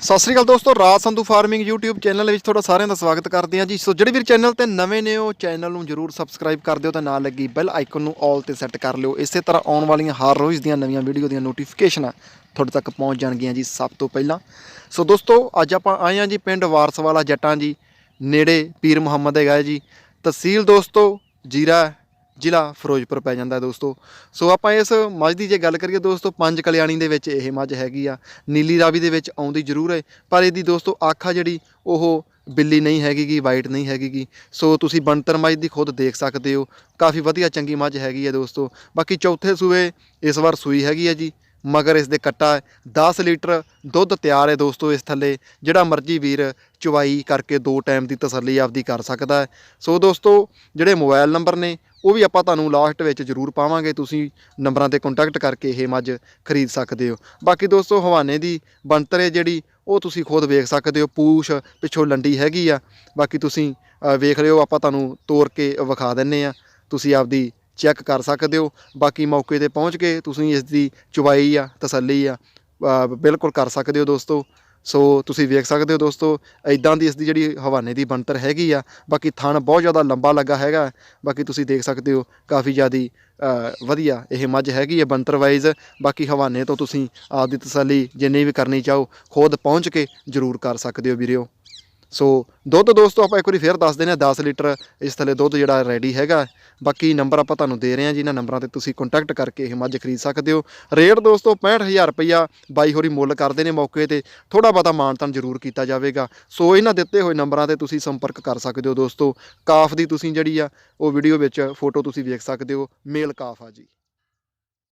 ਸਤਿ ਸ੍ਰੀ ਅਕਾਲ ਦੋਸਤੋ Raj Sandhu farming YouTube channel ਵਿੱਚ ਤੁਹਾਡਾ ਸਾਰਿਆਂ ਦਾ ਸਵਾਗਤ ਕਰਦੇ ਹਾਂ ਜੀ। ਸੋ ਜਿਹੜੇ ਵੀਰ ਚੈਨਲ ਤੇ ਨਵੇਂ ਨੇ, ਉਹ ਚੈਨਲ ਨੂੰ ਜਰੂਰ ਸਬਸਕ੍ਰਾਈਬ ਕਰ ਦਿਓ ਤੇ ਨਾਲ ਲੱਗੀ ਬੈਲ ਆਈਕਨ ਨੂੰ ਆਲ ਤੇ ਸੈੱਟ ਕਰ ਲਿਓ। ਇਸੇ ਤਰ੍ਹਾਂ ਆਉਣ ਵਾਲੀਆਂ ਹਰ ਰੋਜ਼ ਦੀਆਂ ਨਵੀਆਂ ਵੀਡੀਓ ਦੀਆਂ ਨੋਟੀਫਿਕੇਸ਼ਨਾਂ ਤੁਹਾਡੇ ਤੱਕ ਪਹੁੰਚ ਜਾਣਗੀਆਂ ਜੀ ਸਭ ਤੋਂ ਪਹਿਲਾਂ। ਸੋ ਦੋਸਤੋ, ਅੱਜ ਆਪਾਂ ਆਏ ਹਾਂ ਜੀ ਪਿੰਡ ਵਾਰਸਵਾਲਾ ਜੱਟਾਂ ਜੀ, ਨੇੜੇ ਪੀਰ ਮੁਹੰਮਦ ਹੈਗਾ ਜੀ। ਤਹਿਸੀਲ ਦੋਸਤੋ, ਜੀਰਾ ਜ਼ਿਲ੍ਹਾ ਫਿਰੋਜ਼ਪੁਰ ਪੈ ਜਾਂਦਾ ਦੋਸਤੋ। ਸੋ ਆਪਾਂ ਇਸ ਮੱਝ ਦੀ ਜੇ ਗੱਲ ਕਰੀਏ ਦੋਸਤੋ, ਪੰਜ ਕਲਿਆਣੀ ਦੇ ਵਿੱਚ ਇਹ ਮੱਝ ਹੈਗੀ ਆ। ਨੀਲੀ ਰਾਵੀ ਦੇ ਵਿੱਚ ਆਉਂਦੀ ਜ਼ਰੂਰ ਹੈ, ਪਰ ਇਹਦੀ ਦੋਸਤੋ ਅੱਖ ਆ ਜਿਹੜੀ ਉਹ ਬਿੱਲੀ ਨਹੀਂ ਹੈਗੀਗੀ ਵਾਈਟ ਨਹੀਂ ਹੈਗੀਗੀ। ਸੋ ਤੁਸੀਂ ਬਣਤਰ ਮੱਝ ਦੀ ਖੁਦ ਦੇਖ ਸਕਦੇ ਹੋ। ਕਾਫੀ ਵਧੀਆ ਚੰਗੀ ਮੱਝ ਹੈਗੀ ਹੈ ਦੋਸਤੋ। ਬਾਕੀ ਚੌਥੇ ਸੂਏ ਇਸ ਵਾਰ ਸੂਈ ਹੈਗੀ ਹੈ ਜੀ, ਮਗਰ ਇਸ ਦੇ ਕੱਟਾ ਹੈ। 10 ਲੀਟਰ ਦੁੱਧ ਤਿਆਰ ਹੈ ਦੋਸਤੋ ਇਸ ਥੱਲੇ, ਜਿਹੜਾ ਮਰਜ਼ੀ ਵੀਰ ਚੁਵਾਈ ਕਰਕੇ ਦੋ ਟਾਈਮ ਦੀ ਤਸੱਲੀ ਆਪਦੀ ਕਰ ਸਕਦਾ ਹੈ। ਸੋ ਦੋਸਤੋ, ਜਿਹੜੇ ਮੋਬਾਈਲ ਨੰਬਰ ਨੇ ਉਹ ਵੀ ਆਪਾਂ ਤੁਹਾਨੂੰ ਲਾਸਟ ਵਿੱਚ ਜ਼ਰੂਰ ਪਾਵਾਂਗੇ ਤੁਸੀਂ ਨੰਬਰਾਂ ਤੇ ਕੰਟੈਕਟ ਕਰਕੇ ਇਹ ਮੱਝ ਖਰੀਦ ਸਕਦੇ ਹੋ। ਬਾਕੀ ਦੋਸਤੋ ਹਵਾਨੇ ਦੀ ਬਣਤਰ ਹੈ ਜਿਹੜੀ ਉਹ ਤੁਸੀਂ ਖੁਦ ਵੇਖ ਸਕਦੇ ਹੋ ਪੂਛ ਪਿੱਛੋਂ ਲੰਡੀ ਹੈਗੀ ਆ। ਬਾਕੀ ਤੁਸੀਂ ਅ, ਵੇਖ ਲਿਓ ਆਪਾਂ ਤੁਹਾਨੂੰ ਤੋੜ ਕੇ ਵਿਖਾ ਦਿੰਨੇ ਆ। ਤੁਸੀਂ ਆਪਦੀ ਚੈੱਕ ਕਰ ਸਕਦੇ ਹੋ। ਬਾਕੀ ਮੌਕੇ ਤੇ ਪਹੁੰਚ ਕੇ ਤੁਸੀਂ ਇਸ ਦੀ ਚੁਬਾਈ ਆ ਤਸੱਲੀ ਆ ਬਿਲਕੁਲ ਕਰ ਸਕਦੇ ਹੋ ਦੋਸਤੋ। ਸੋ ਤੁਸੀਂ ਵੇਖ ਸਕਦੇ ਹੋ ਦੋਸਤੋ ਇਦਾਂ ਦੀ ਇਸ ਦੀ ਜਿਹੜੀ ਹਵਾਨੇ ਦੀ ਬਣਤਰ ਹੈਗੀ ਆ, ਬਾਕੀ ਥਣ ਬਹੁਤ ਜ਼ਿਆਦਾ ਲੰਬਾ ਲੱਗਾ ਹੈਗਾ, ਬਾਕੀ ਤੁਸੀਂ ਦੇਖ ਸਕਦੇ ਹੋ ਕਾਫੀ ਜ਼ਿਆਦੀ ਵਧੀਆ ਇਹ ਮੱਝ ਹੈਗੀ ਹੈ ਬਣਤਰ ਵਾਈਜ਼ ਬਾਕੀ ਹਵਾਨੇ ਤੋਂ ਤੁਸੀਂ ਆਪ ਦੀ ਤਸੱਲੀ ਜਿੰਨੀ ਵੀ ਕਰਨੀ ਚਾਹੋ ਖੁਦ ਪਹੁੰਚ ਕੇ ਜ਼ਰੂਰ ਕਰ ਸਕਦੇ ਹੋ ਵੀਰਿਓ। ਸੋ ਦੁੱਧ ਦੋਸਤੋ, ਆਪਾਂ ਇੱਕ ਵਾਰੀ ਫੇਰ ਦੱਸ ਦਿੰਦੇ ਹਾਂ 10 ਲੀਟਰ ਇਸ ਥੱਲੇ ਦੁੱਧ ਜਿਹੜਾ ਰੈਡੀ ਹੈਗਾ। ਬਾਕੀ ਨੰਬਰ ਆਪਾਂ ਤੁਹਾਨੂੰ ਦੇ ਰਹੇ ਹਾਂ ਇਹਨਾਂ ਨੰਬਰਾਂ ਤੇ ਤੁਸੀਂ ਕੰਟੈਕਟ ਕਰਕੇ ਇਹ ਮੱਝ ਖਰੀਦ ਸਕਦੇ ਹੋ। ਰੇਟ ਦੋਸਤੋ 65000 ਰੁਪਈਆ ਬਾਈ ਹੋਰੀ ਮੁੱਲ ਕਰਦੇ ਨੇ ਮੌਕੇ ਤੇ। ਥੋੜਾ ਬਹੁਤਾ ਮਾਨਤਾਨ ਜ਼ਰੂਰ ਕੀਤਾ ਜਾਵੇਗਾ। ਸੋ ਇਹਨਾਂ ਦਿੱਤੇ ਹੋਏ ਨੰਬਰਾਂ ਤੇ ਤੁਸੀਂ ਸੰਪਰਕ ਕਰ ਸਕਦੇ ਹੋ ਦੋਸਤੋ। ਕਾਫ ਦੀ ਤੁਸੀਂ ਜਿਹੜੀ ਆ, ਉਹ ਵੀਡੀਓ ਵਿੱਚ ਫੋਟੋ ਤੁਸੀਂ ਵੇਖ ਸਕਦੇ ਹੋ। ਮੇਲ ਕਾਫ ਆ ਜੀ।